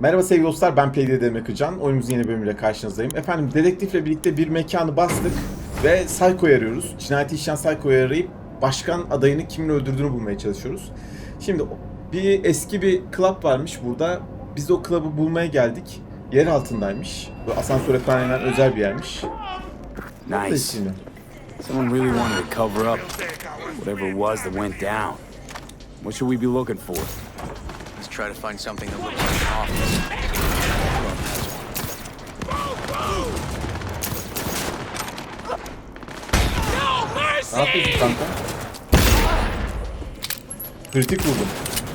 Merhaba sevgili dostlar ben Peyde Demek Can. Oyunumuzun yeni bölümüyle karşınızdayım. Efendim dedektifle birlikte bir mekanı bastık ve Psycho'yu arıyoruz. Cinayeti işleyen Psycho'yu arayıp başkan adayını kimin öldürdüğünü bulmaya çalışıyoruz. Şimdi bir eski bir club varmış burada. Biz de o club'ı bulmaya geldik. Yer altındaymış. Bu asansöre falan inen özel bir yermiş. Nice. şimdi? Someone really wanted to cover up whatever it was that went down. What should we be looking for? Try to find something that looks like an office. Ne yapıyorsun kanka? Kritik vurdum.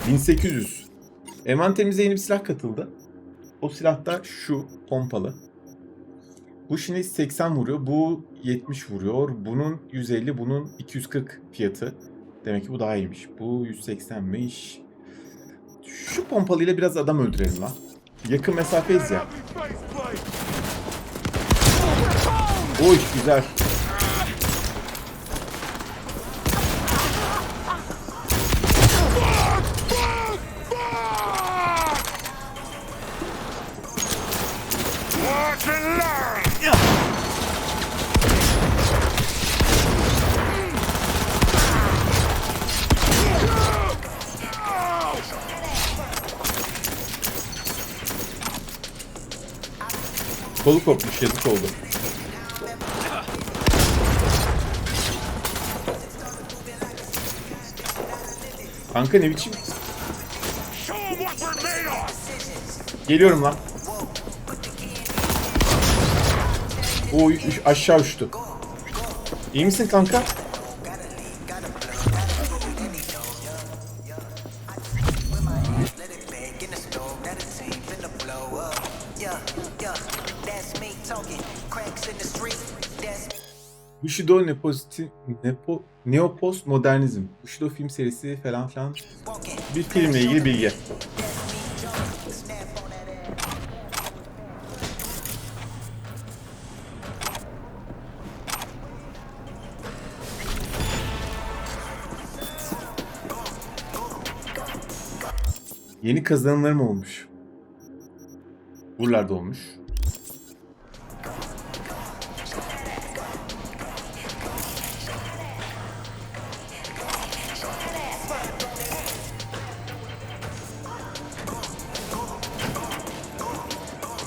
1800. Envanterimize yeni bir silah katıldı. O silah da şu pompalı. Bu şimdi 80 vuruyor. Bu 70 vuruyor. Bunun 150, bunun 240 fiyatı. Demek ki bu daha iyiymiş. Bu 180'miş. Şu pompalıyla biraz adam öldürelim lan. Yakın mesafeyiz ya. Oy güzel. Kolu kopmuş yazık oldu. Kanka ne biçim? Geliyorum lan. O aşağı uçtu. İyi misin kanka? Bushido Nepoziti, Nepo, Neopost Modernizm. Bushido film serisi falan filan. Bir filmle ilgili bilgi. Yeni kazanımlarım olmuş. Buralarda olmuş.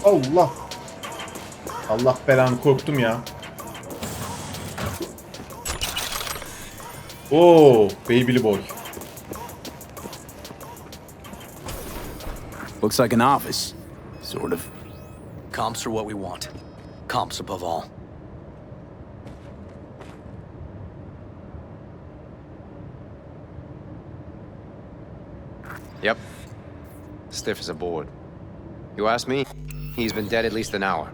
Allah. Allah belanı korktum ya. Oo, babyli boy. Looks like an office. Sort of. Comps are what we want. Comps above all. Yep. Stiff as a board. You ask me, he's been dead at least an hour.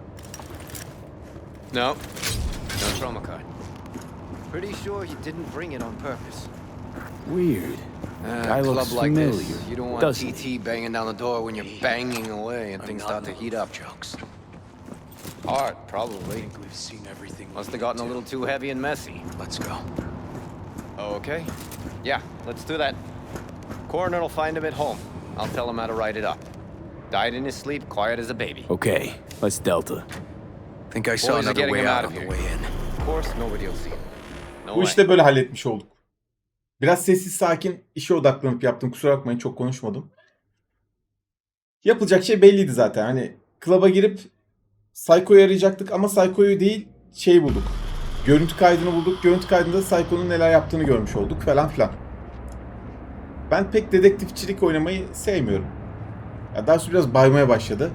No. No trauma card. Pretty sure he didn't bring it on purpose. Weird. Uh, Guy club looks like familiar. this, you don't want doesn't TT banging down the door when you're banging away and things start to heat up. Jokes. Art, probably. We've seen everything. Must have gotten a little too heavy and messy. Let's go. Okay. Yeah, let's do that. Coroner will find him at home. I'll tell him how to write it up. Died in his sleep, quiet as a baby. Okay, let's Delta. Think I saw Boys are another getting way him out out of on the here. way in. Of course, nobody will see him. No Bu way. işte böyle halletmiş olduk. Biraz sessiz sakin işe odaklanıp yaptım. Kusura bakmayın çok konuşmadım. Yapılacak şey belliydi zaten. Hani klaba girip Psycho'yu arayacaktık ama Psycho'yu değil şey bulduk. Görüntü kaydını bulduk. Görüntü kaydında Psycho'nun neler yaptığını görmüş olduk falan filan. Ben pek dedektifçilik oynamayı sevmiyorum. Ya daha sonra biraz baymaya başladı.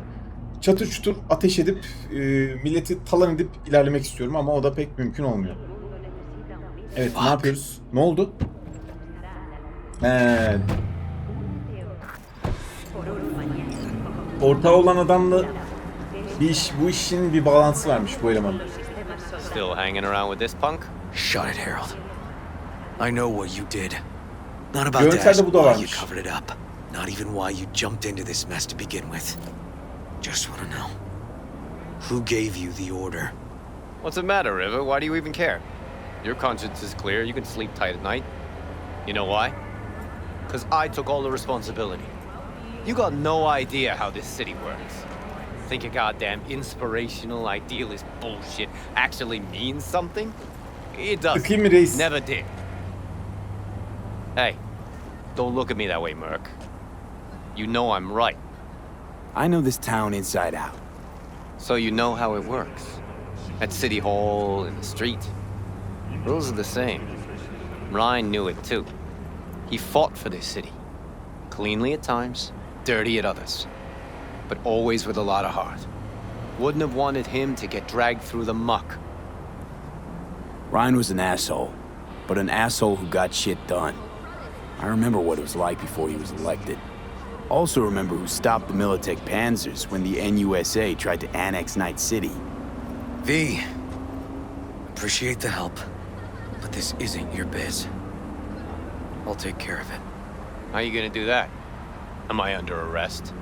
Çatır çutur ateş edip e, milleti talan edip ilerlemek istiyorum ama o da pek mümkün olmuyor. Evet ne Fuck. yapıyoruz? Ne oldu? He. Ortağı olan adamla bir iş, bu işin bir bağlantısı varmış bu elemanın. Still hanging around with this punk? Shut it, Harold. I know what you did. Not about Görüntülerde bu da varmış. Covered it up. Not even why you jumped into this mess to begin with. Just want to know. Who gave you the order? What's the matter, River? Why do you even care? Your conscience is clear. You can sleep tight at night. You know why? Because I took all the responsibility. You got no idea how this city works. Think a goddamn inspirational, idealist bullshit actually means something? It doesn't. Sıkayım mı? Never did. Hey, don't look at me that way, Merc. You know I'm right, I know this town inside out. so you know how it works. At City Hall, in the street. Rules are the same. Ryan knew it too. He fought for this city. Cleanly at times, dirty at others. But always with a lot of heart. Wouldn't have wanted him to get dragged through the muck. Ryan was an asshole, but an asshole who got shit done. I remember what it was like before he was elected. Also remember who stopped the Militech Panzers when the NUSA tried to annex Night City. V, appreciate the help, but this isn't your biz. I'll take care of it. How are you gonna do that? Am I under arrest?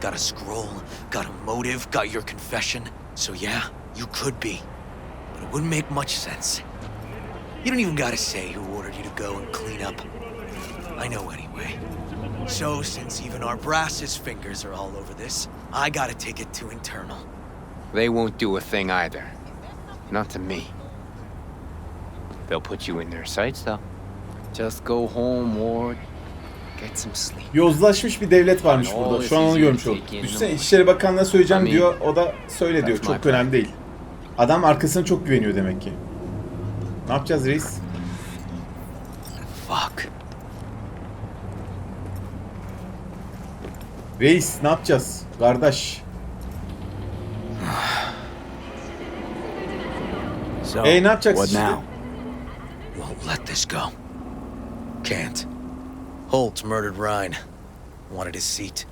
Got a scroll, got a motive, got your confession. So yeah, you could be. But it wouldn't make much sense. You don't even gotta say who ordered you to go and clean up. I know anyway. So since even our brass's fingers are all over this, I gotta take it to internal. They won't do a thing either. Not to me. They'll put you in their sights, though. Just go home, Ward. Get some sleep. Yozlaşmış bir devlet varmış burada. Şu an onu görmüş olduk. Düşünsene İçişleri Bakanlığı'na söyleyeceğim diyor. O da söyle diyor. Çok önemli değil. Adam arkasına çok güveniyor demek ki. Ne yapacağız reis? Reis ne yapacağız? Kardeş. So, Hey, ne yapacaksın what şimdi? now? Won't let this go. Can't. Holt murdered Ryan. Wanted his seat.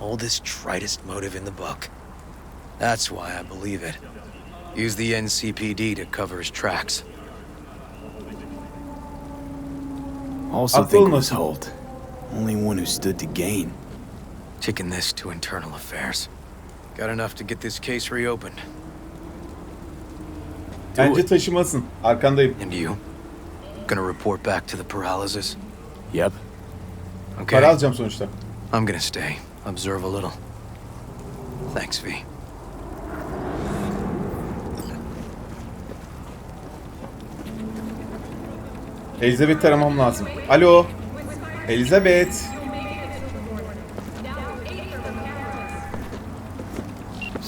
Oldest, tritest motive in the book. That's why I believe it. Use the NCPD to cover his tracks. Also think it was. Holt. Only one who stood to gain. Taking this to internal affairs. Got enough to get this case reopened. Bence taşımasın. Arkandayım. And you? Gonna report back to the paralysis? Yep. Okay. Para alacağım sonuçta. I'm gonna stay. Observe a little. Thanks, V. Elizabeth'i aramam lazım. Alo. Elizabeth.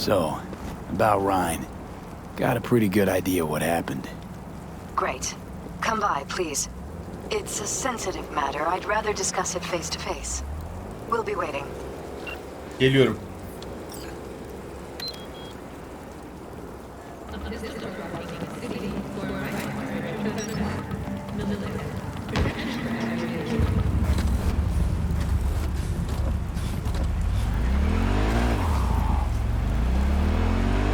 So, about Ryan. Got a pretty good idea what happened. Great. Come by, please. It's a sensitive matter. I'd rather discuss it face to face. We'll be waiting. Geliyorum.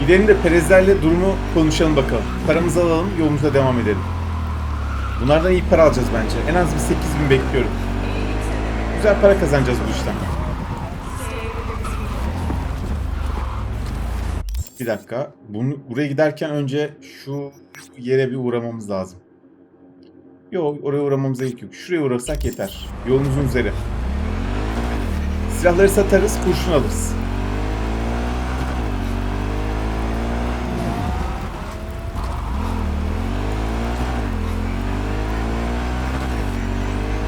Gidelim de Perezlerle durumu konuşalım bakalım. Paramızı alalım, yolumuza devam edelim. Bunlardan iyi para alacağız bence. En az bir 8000 bekliyorum. Güzel para kazanacağız bu işten. Bir dakika. Bunu buraya giderken önce şu yere bir uğramamız lazım. Yok oraya uğramamıza gerek yok. Şuraya uğrasak yeter. Yolumuzun üzeri. Silahları satarız, kurşun alırız.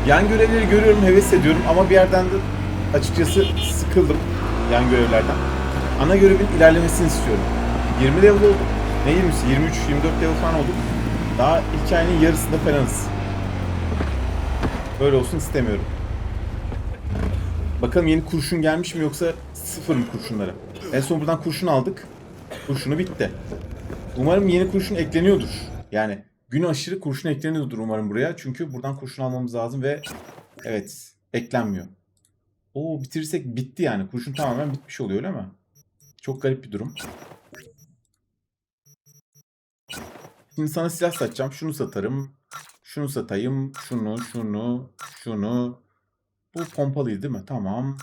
Yan görevleri görüyorum, heves ediyorum ama bir yerden de açıkçası sıkıldım yan görevlerden. Ana görevin ilerlemesini istiyorum. 20 level oldum. Ne 20'si? 23, 24 level falan oldum. Daha hikayenin yarısında falanız. Böyle olsun istemiyorum. Bakalım yeni kurşun gelmiş mi yoksa sıfır mı kurşunları? En son buradan kurşun aldık. Kurşunu bitti. Umarım yeni kurşun ekleniyordur. Yani gün aşırı kurşun ekleniyordur umarım buraya. Çünkü buradan kurşun almamız lazım ve evet eklenmiyor. Oo bitirirsek bitti yani. Kurşun tamamen bitmiş oluyor öyle mi? Çok garip bir durum. Şimdi sana silah satacağım. Şunu satarım. Şunu satayım. Şunu, şunu, şunu. Bu pompalıydı değil mi? Tamam.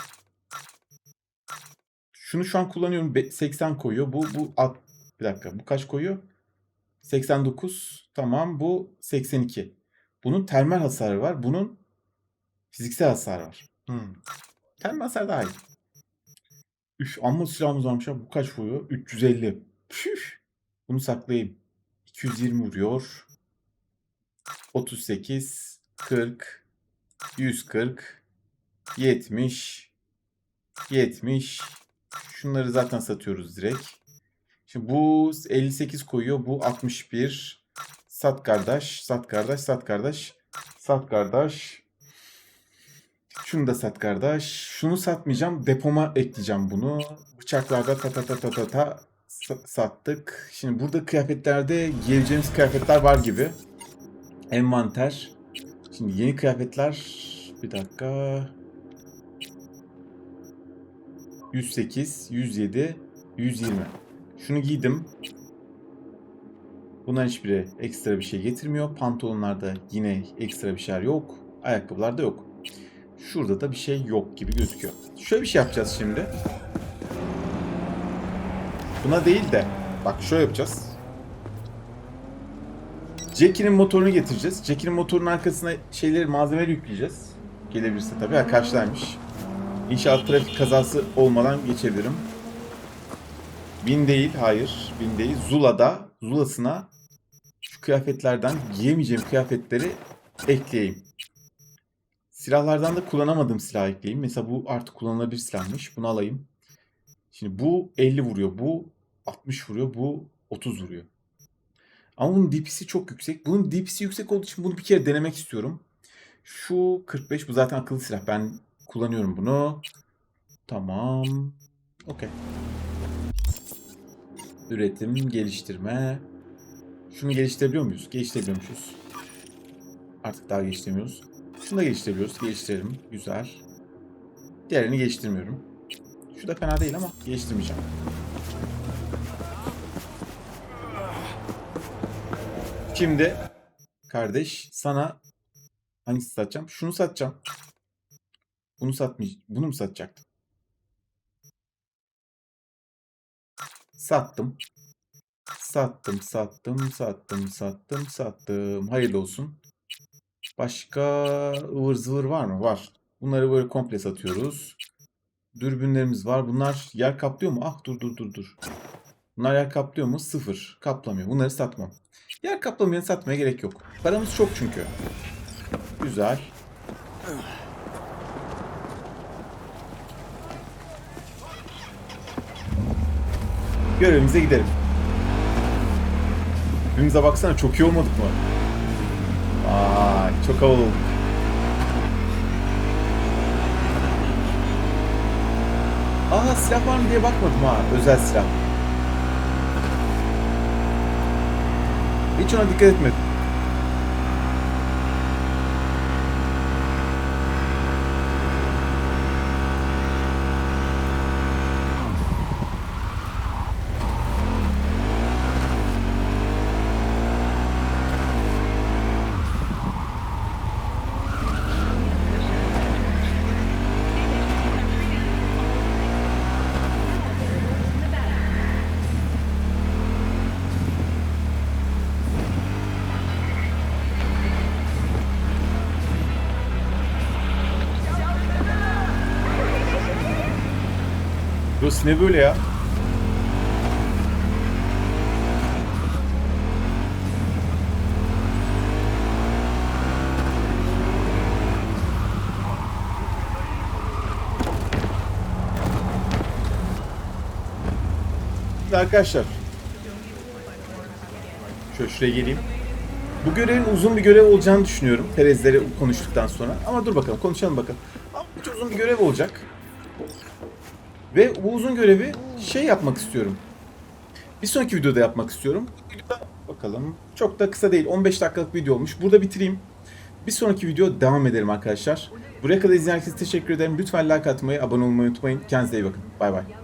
Şunu şu an kullanıyorum. Be- 80 koyuyor. Bu bu alt- bir dakika. Bu kaç koyuyor? 89. Tamam. Bu 82. Bunun termal hasarı var. Bunun fiziksel hasarı var. Hmm. Pembe hasar daha iyi. Üf amma silahımız varmış ha. Bu kaç vuruyor? 350. Püf. Bunu saklayayım. 220 vuruyor. 38, 40, 140, 70, 70. Şunları zaten satıyoruz direkt. Şimdi bu 58 koyuyor. Bu 61. Sat kardeş, sat kardeş, sat kardeş. Sat kardeş. Şunu da sat kardeş. Şunu satmayacağım. Depoma ekleyeceğim bunu. Bıçaklarda ta ta ta ta ta ta sa- sattık. Şimdi burada kıyafetlerde giyeceğimiz kıyafetler var gibi. Envanter. Şimdi yeni kıyafetler. Bir dakika. 108, 107, 120. Şunu giydim. Bunların hiçbiri ekstra bir şey getirmiyor. Pantolonlarda yine ekstra bir şeyler yok. Ayakkabılarda yok. Şurada da bir şey yok gibi gözüküyor. Şöyle bir şey yapacağız şimdi. Buna değil de bak şöyle yapacağız. Jackie'nin motorunu getireceğiz. Jackie'nin motorunun arkasına şeyleri malzemeleri yükleyeceğiz. Gelebilirse tabii. Ha, karşıdaymış. İnşallah trafik kazası olmadan geçebilirim. Bin değil, hayır. Bin değil. Zula'da, Zula'sına şu kıyafetlerden giyemeyeceğim kıyafetleri ekleyeyim. Silahlardan da kullanamadığım silah ekleyeyim. Mesela bu artık kullanılabilir silahmış. Bunu alayım. Şimdi bu 50 vuruyor. Bu 60 vuruyor. Bu 30 vuruyor. Ama bunun DP'si çok yüksek. Bunun DP'si yüksek olduğu için bunu bir kere denemek istiyorum. Şu 45 bu zaten akıllı silah. Ben kullanıyorum bunu. Tamam. Okey. Üretim, geliştirme. Şunu geliştirebiliyor muyuz? Geliştirebiliyormuşuz. Artık daha geliştiremiyoruz. Şunu da geliştirebiliyoruz. Geliştirelim. Güzel. Diğerini geliştirmiyorum. Şu da fena değil ama geliştirmeyeceğim. Şimdi kardeş sana hangisi satacağım? Şunu satacağım. Bunu satmayacağım. Bunu mu satacaktım? Sattım. Sattım, sattım, sattım, sattım, sattım. Hayırlı olsun. Başka ıvır zıvır var mı? Var. Bunları böyle komple satıyoruz. Dürbünlerimiz var. Bunlar yer kaplıyor mu? Ah dur dur dur dur. Bunlar yer kaplıyor mu? Sıfır. Kaplamıyor. Bunları satmam. Yer kaplamayanı satmaya gerek yok. Paramız çok çünkü. Güzel. Görevimize gidelim. Birbirimize baksana çok iyi olmadık mı? Vay çok havalı olduk. Aa silah var mı diye bakmadım ha. Özel silah. Hiç ona dikkat etmedim. Burası ne böyle ya? Arkadaşlar. Şöyle geleyim. Bu görevin uzun bir görev olacağını düşünüyorum. Terezleri konuştuktan sonra. Ama dur bakalım konuşalım bakalım. Ama hiç uzun bir görev olacak. Ve bu uzun görevi şey yapmak istiyorum. Bir sonraki videoda yapmak istiyorum. Bakalım. Çok da kısa değil. 15 dakikalık video olmuş. Burada bitireyim. Bir sonraki video devam edelim arkadaşlar. Buraya kadar izleyen herkese teşekkür ederim. Lütfen like atmayı, abone olmayı unutmayın. Kendinize iyi bakın. Bay bay.